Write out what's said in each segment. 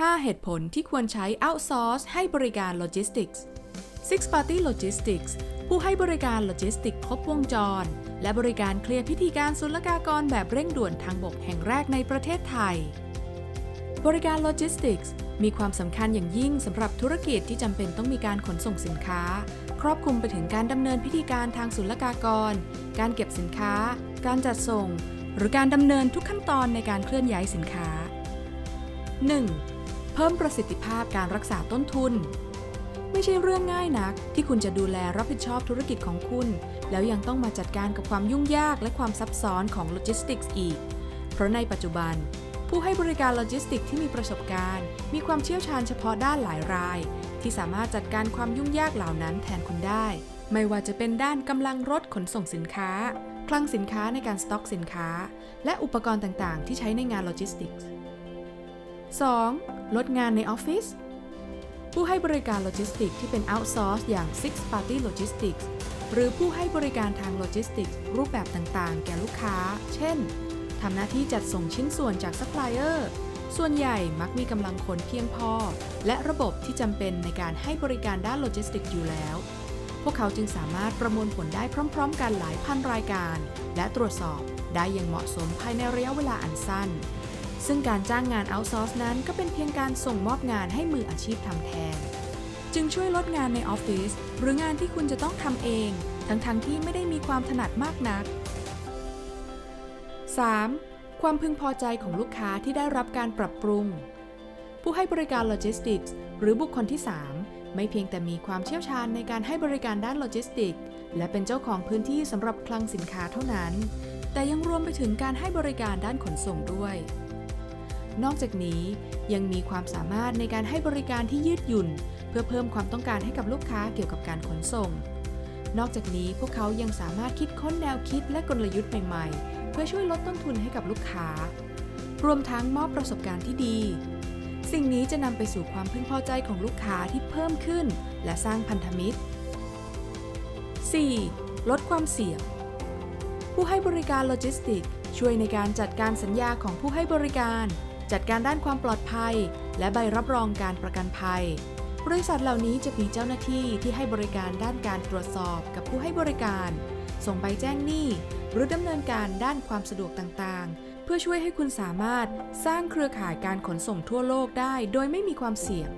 5 เหตุผลที่ควรใช้ outsource ให้บริการโลจิสติกส์ Six Party Logistics ผู้ให้บริการโลจิสติกครบวงจร และบริการเคลียร์พิธีการศุลกากรแบบเร่งด่วนทางบกแห่งแรกในประเทศไทย บริการโลจิสติกส์มีความสำคัญอย่างยิ่งสำหรับธุรกิจที่จำเป็นต้องมีการขนส่งสินค้า ครอบคลุมไปถึงการดำเนินพิธีการทางศุลกากร การเก็บสินค้า การจัดส่ง หรือการดำเนินทุกขั้นตอนในการเคลื่อนย้ายสินค้า 1. เพิ่มประสิทธิภาพการรักษาต้นทุน ไม่ใช่เรื่องง่ายนัก ที่คุณจะดูแลรับผิดชอบธุรกิจของคุณ แล้วยังต้องมาจัดการกับความยุ่งยากและความซับซ้อนของโลจิสติกส์อีก เพราะในปัจจุบัน ผู้ให้บริการโลจิสติกที่มีประสบการณ์ มีความเชี่ยวชาญเฉพาะด้านหลายราย ที่สามารถจัดการความยุ่งยากเหล่านั้นแทนคุณได้ ไม่ว่าจะเป็นด้านกำลังรถขนส่งสินค้า คลังสินค้าในการสต็อกสินค้า และอุปกรณ์ต่างๆ ที่ใช้ในงานโลจิสติกส์ 2. ลดงานในออฟฟิศผู้ให้บริการโลจิสติกที่เป็น outsource อย่าง Six Party Logistics หรือผู้ให้บริการทางโลจิสติกรูปแบบต่างๆ แก่ลูกค้า เช่น ทำหน้าที่จัดส่งชิ้นส่วนจากซัพพลายเออร์ ส่วนใหญ่มักมีกำลังคนเพียงพอ และระบบที่จำเป็นในการให้บริการด้านโลจิสติกอยู่แล้ว พวกเขาจึงสามารถประมวลผลได้พร้อม ๆ กันหลายพันรายการ และตรวจสอบได้อย่างเหมาะสมภายในระยะเวลาอันสั้น ซึ่งการจ้างงานเอาซอร์สนั้นก็เป็นเพียงการส่งมอบงานให้มืออาชีพทำแทน จึงช่วยลดงานในออฟฟิศหรืองานที่คุณจะต้องทำเอง ทั้งๆทที่ไม่ได้มีความถนัดมากนัก 3. ความพึงพอใจของลูกค้าที่ได้รับการปรับปรุง ผู้ให้บริการโลจิสติกส์หรือบุคคลที่ 3 ไม่เพียงแต่มีความเชี่ยวชาญในการให้บริการด้านโลจิสติกส์และเป็นเจ้าของพื้นที่สำหรับคลังสินค้าเท่านั้น แต่ยังรวมไปถึงการให้บริการด้านขนส่งด้วย นอกจากนี้ยังมีความสามารถในการให้บริการที่ยืดหยุ่น เพื่อเพิ่มความต้องการให้กับลูกค้าเกี่ยวกับการขนส่ง นอกจากนี้พวกเขายังสามารถคิดค้นแนวคิดและกลยุทธ์ใหม่ๆ เพื่อช่วยลดต้นทุนให้กับลูกค้า รวมทั้งมอบประสบการณ์ที่ดี สิ่งนี้จะนำไปสู่ความพึงพอใจของลูกค้าที่เพิ่มขึ้น และสร้างพันธมิตร 4. ลดความเสี่ยง ผู้ให้บริการโลจิสติก ช่วยในการจัดการสัญญาของผู้ให้บริการ จัดการด้านความปลอดภัย และใบรับรองการประกันภัย บริษัทเหล่านี้จะมีเจ้าหน้าที่ที่ให้บริการด้านการตรวจสอบกับผู้ให้บริการ ส่งใบแจ้งหนี้ หรือดำเนินการด้านความสะดวกต่างๆ เพื่อช่วยให้คุณสามารถสร้างเครือข่ายการขนส่งทั่วโลกได้โดยไม่มีความเสี่ยง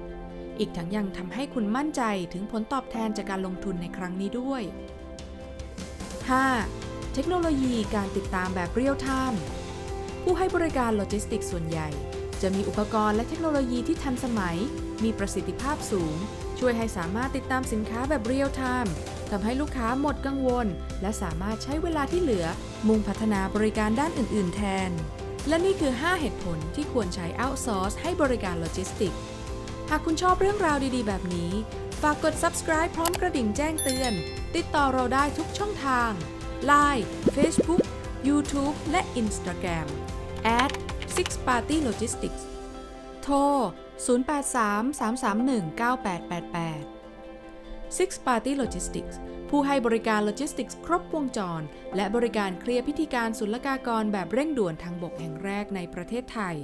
อีกทั้งยังทำให้คุณมั่นใจถึงผลตอบแทนจากการลงทุนในครั้งนี้ด้วย 5. เทคโนโลยีการติดตามแบบเรียลไทม์ ผู้ให้บริการโลจิสติกส่วนใหญ่ จะมีอุปกรณ์และเทคโนโลยีที่ทันสมัย มีประสิทธิภาพสูง ช่วยให้สามารถติดตามสินค้าแบบเรียลไทม์ทำให้ลูกค้าหมดกังวล และสามารถใช้เวลาที่เหลือ มุ่งพัฒนาบริการด้านอื่น ๆ แทน และนี่คือ 5 เหตุผลที่ควรใช้ outsource ให้บริการโลจิสติก หากคุณชอบเรื่องราวดี ๆ แบบนี้ ฝากกด subscribe พร้อมกระดิ่งแจ้งเตือน ติดต่อเราได้ทุกช่องทาง Line Facebook YouTube และ Instagram at Six Party Logistics โทร 0833319888 Six Party Logistics ผู้ให้บริการโลจิสติกส์ครบวงจร และบริการเคลียร์พิธีการศุลกากรแบบเร่งด่วนทางบกแห่งแรกในประเทศไทย